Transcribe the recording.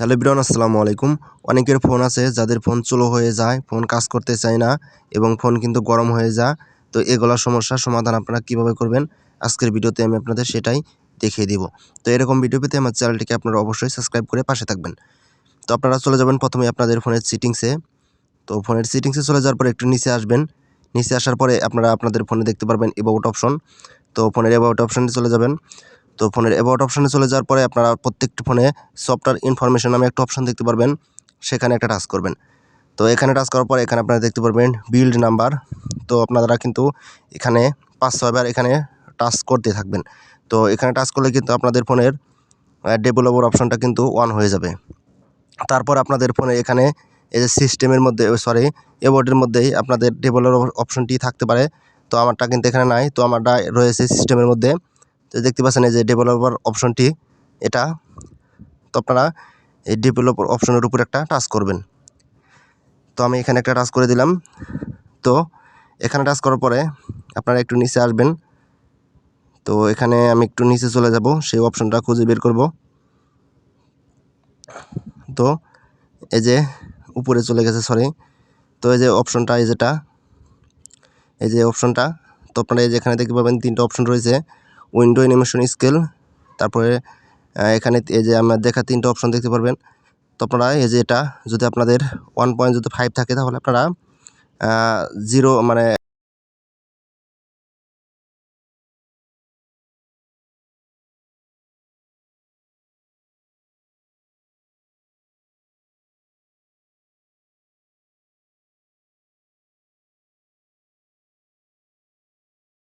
Hello বিরন আসসালামু আলাইকুম। অনেকের ফোন আছে, যাদের ফোন স্লো হয়ে যায়, ফোন কাজ করতে চায় না, এবং ফোন কিন্তু গরম হয়ে যায়। তো এগুলোর সমস্যার সমাধান আপনারা কীভাবে করবেন? আজকের ভিডিওতে আমি আপনাদের সেটাই দেখিয়ে দিব। তো এরকম ভিডিও পেতে আমার চ্যানেলটিকে আপনারা অবশ্যই সাবস্ক্রাইব করে পাশে থাকবেন। তো আপনারা চলে যাবেন প্রথমে আপনাদের ফোনের সিটিংসে। তো ফোনের সিটিংসে চলে যাওয়ার পরে একটু নিচে আসবেন। নিচে আসার পরে আপনারা আপনাদের ফোনে দেখতে পারবেন এবাউট অপশন তো ফোনের এবাউট অপশনে চলে যাবেন। তো ফোনের অ্যাবাউট অপশানে চলে যাওয়ার পরে আপনারা প্রত্যেকটি ফোনে সফটওয়্যার ইনফরমেশন নামে একটা অপশান দেখতে পারবেন। সেখানে একটা টাচ করবেন। তো এখানে টাচ করার পর এখানে আপনারা দেখতে পারবেন বিল্ড নাম্বার তো আপনারা কিন্তু এখানে পাঁচ ছয়বার এখানে টাচ করতে থাকবেন। তো এখানে টাচ করলে কিন্তু আপনাদের ফোনের ডেভেলপার অপশানটা কিন্তু অন হয়ে যাবে। তারপর আপনাদের ফোনে এখানে এই যে সিস্টেমের মধ্যে সরি এবোর্ডের মধ্যেই আপনাদের ডেভেলপার অপশনটি থাকতে পারে। তো আমারটা কিন্তু এখানে নাই। তো আমারটা রয়েছে সিস্টেমের মধ্যে। তো দেখতে পাচ্ছেন এই যে ডেভেলপার অপশনটি এটা। তো আপনারা এই ডেভেলপার অপশনের উপর একটা টাচ করবেন। তো আমি এখানে একটা টাচ করে দিলাম। তো এখানে টাচ করার পরে আপনারা একটু নিচে আসবেন। তো এখানে আমি একটু নিচে চলে যাব, সেই অপশনটা খুঁজে বের করব। তো এই যে উপরে চলে গেছে সরি তো এই যে অপশনটা এই যেটা। এই যে অপশনটা তো আপনারা এই যে এখানে দেখতে পাবেন তিনটা অপশন রয়েছে। উইন্ডো অ্যানিমেশন স্কেল তারপরে এখানে এই যে আমরা দেখা তিনটা অপশন দেখতে পারবেন। তো আপনারা এই যে এটা, যদি আপনাদের ওয়ান পয়েন্ট যদি ফাইভ থাকে, তাহলে আপনারা জিরো মানে